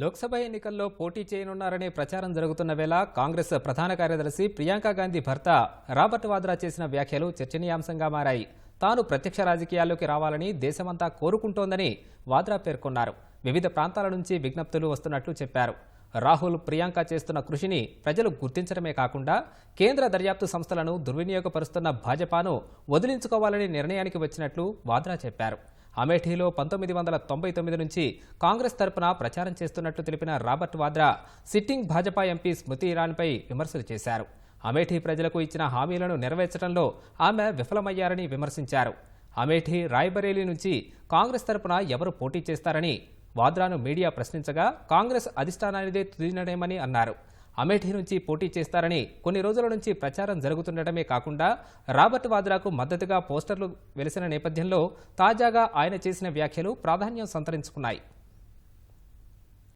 లోక్సభ ఎన్నికల్లో పోటీ చేయనున్నారనే ప్రచారం జరుగుతున్న వేళ కాంగ్రెస్ ప్రధాన కార్యదర్శి ప్రియాంక గాంధీ భర్త రాబర్ట్ వాద్రా చేసిన వ్యాఖ్యలు చర్చనీయాంశంగా మారాయి. తాను ప్రత్యక్ష రాజకీయాల్లోకి రావాలని దేశమంతా కోరుకుంటోందని వాద్రా పేర్కొన్నారు. వివిధ ప్రాంతాల నుంచి విజ్ఞప్తులు వస్తున్నట్లు చెప్పారు. రాహుల్ ప్రియాంక చేస్తున్న కృషిని ప్రజలు గుర్తించడమే కాకుండా కేంద్ర దర్యాప్తు సంస్థలను దుర్వినియోగపరుస్తున్న భాజపాను వదిలించుకోవాలని నిర్ణయానికి వచ్చినట్లు వాద్రా చెప్పారు. అమేఠీలో పంతొమ్మిది వందల తొంభై తొమ్మిది నుంచి కాంగ్రెస్ తరపున ప్రచారం చేస్తున్నట్లు తెలిపిన Robert Vadra sitting Bhajapa MP Smriti ఇరాన్పై విమర్శలు చేశారు. అమేఠీ ప్రజలకు ఇచ్చిన హామీలను నెరవేర్చడంలో ఆమె విఫలమయ్యారని విమర్శించారు. అమేఠీ రాయ్బరేలీ నుంచి కాంగ్రెస్ తరపున ఎవరు పోటీ చేస్తారని వాద్రాను మీడియా ప్రశ్నించగా కాంగ్రెస్ అధిష్టానానిదే తుదినడేమని అన్నారు. అమేఠీ నుంచి పోటీ చేస్తారని కొన్ని రోజుల నుంచి ప్రచారం జరుగుతుండటమే కాకుండా రాబర్ట్ వాద్రాకు మద్దతుగా పోస్టర్లు వెలిసిన నేపథ్యంలో తాజాగా ఆయన చేసిన వ్యాఖ్యలు ప్రాధాన్యం సంతరించుకున్నాయి.